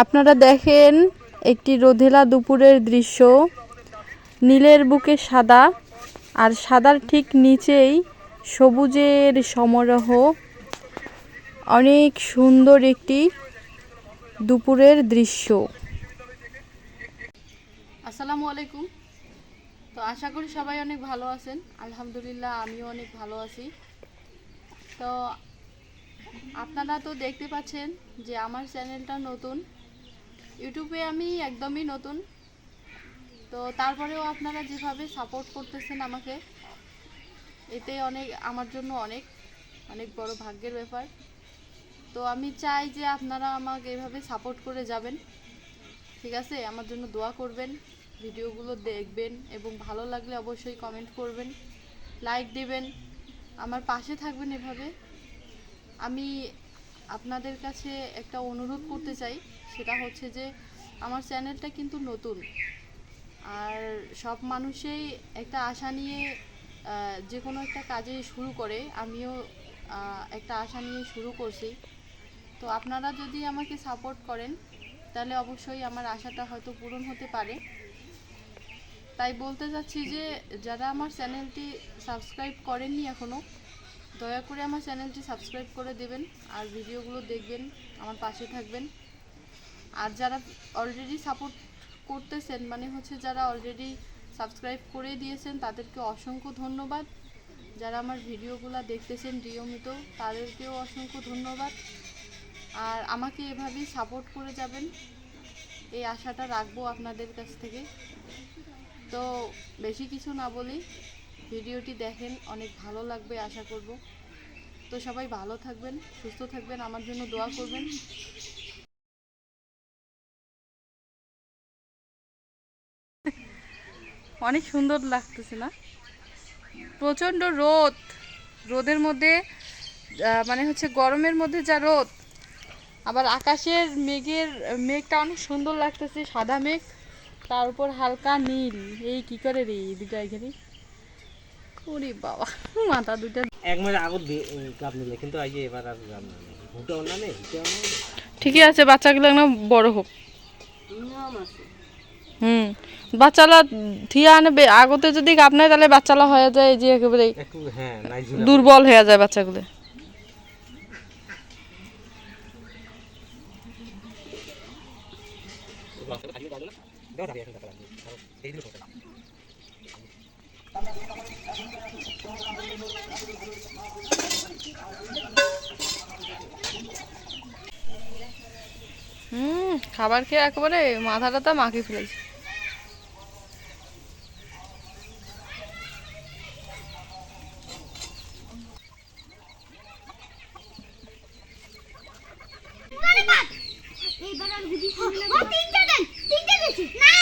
আপনারা দেখেন একটি রোধেলা দুপুরের দৃশ্য। নীলের বুকে সাদা আর সাদার ঠিক নিচেই সবুজের সমারোহ। অনেক সুন্দর একটি দুপুরের দৃশ্য। আসসালামু আলাইকুম। তো আশা করি সবাই অনেক ভালো আছেন। আলহামদুলিল্লাহ, আমিও অনেক ভালো আছি। তো আপনারা তো দেখতে পাচ্ছেন যে আমার চ্যানেলটা নতুন। ইউটিউবে আমি একদমই নতুন। তো তারপরেও আপনারা যেভাবে সাপোর্ট করতেছেন আমাকে, এতে অনেক, আমার জন্য অনেক অনেক বড় ভাগ্যের ব্যাপার। তো আমি চাই যে আপনারা আমাকে এভাবে সাপোর্ট করে যাবেন। ঠিক আছে? আমার জন্য দোয়া করবেন, ভিডিওগুলো দেখবেন এবং ভালো লাগলে অবশ্যই কমেন্ট করবেন লাইক দিবেন, আমার পাশে থাকবেন এভাবে। আমি আপনাদের কাছে একটা অনুরোধ করতে চাই, সেটা হচ্ছে যে আমার চ্যানেলটা কিন্তু নতুন। আর সব মানুষই একটা আশা নিয়ে যে কোনো একটা কাজে শুরু করে, আমিও একটা আশা নিয়ে শুরু করছি। তো আপনারা যদি আমাকে সাপোর্ট করেন, তাহলে অবশ্যই আমার আশাটা হয়তো পূরণ হতে পারে। তাই বলতে চাচ্ছি যে, যারা আমার চ্যানেলটি সাবস্ক্রাইব করেননি এখনও দয়া করে আমার চ্যানেলটি সাবস্ক্রাইব করে দেবেন আর ভিডিওগুলো দেখবেন, আমার পাশে থাকবেন। আর যারা অলরেডি সাপোর্ট করতেছেন মানে হচ্ছে যারা অলরেডি সাবস্ক্রাইব করে দিয়েছেন, তাদেরকে অসংখ্য ধন্যবাদ। যারা আমার ভিডিওগুলো দেখতেছেন নিয়মিত, তাদেরকেও অসংখ্য ধন্যবাদ। আর আমাকে এভাবেই সাপোর্ট করে যাবেন, এই আশাটা রাখব আপনাদের কাছ থেকে। তো বেশি কিছু না বলি। ভিডিওটি দেখেন, অনেক ভালো লাগবে আশা করব। তো সবাই ভালো থাকবেন, সুস্থ থাকবেন, আমার জন্য দোয়া করবেন। অনেক সুন্দর লাগতেছে না? প্রচণ্ড রোদ। রোদের মধ্যে মানে হচ্ছে গরমের মধ্যে যা রোদ, আবার আকাশের মেঘের, মেঘটা অনেক সুন্দর লাগতেছে, সাদা মেঘ, তার উপর হালকা নীল। এই কি করে রে দুটা এখানে? ওরে বাবা মাথা দুটা এক মাস আগত গাপ নিলে কিন্তু আজ এবার আর গাপ না অন্য নেই ঠিকই আছে বাচ্চাগুলো না বড় হোক হুম বাচ্চালা থিয়া আনবে আগতে যদি গাপ নেয় তাহলে বাচ্চালা হয়ে যায় এই যে একেবারে হ্যাঁ দুর্বল হয়ে যায় বাচ্চাগুলো হুম খাবার খেয়ে একেবারে মাথা টাথা মাখে ফেলেছে। এইবার আর তিনটা দেন তিনটা না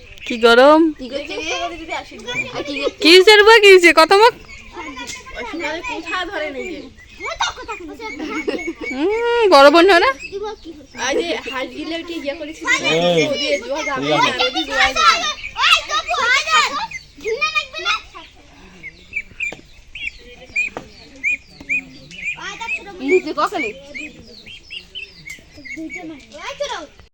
কি গরম? কি বা কি কত মুখ? বড় বোন না? দিব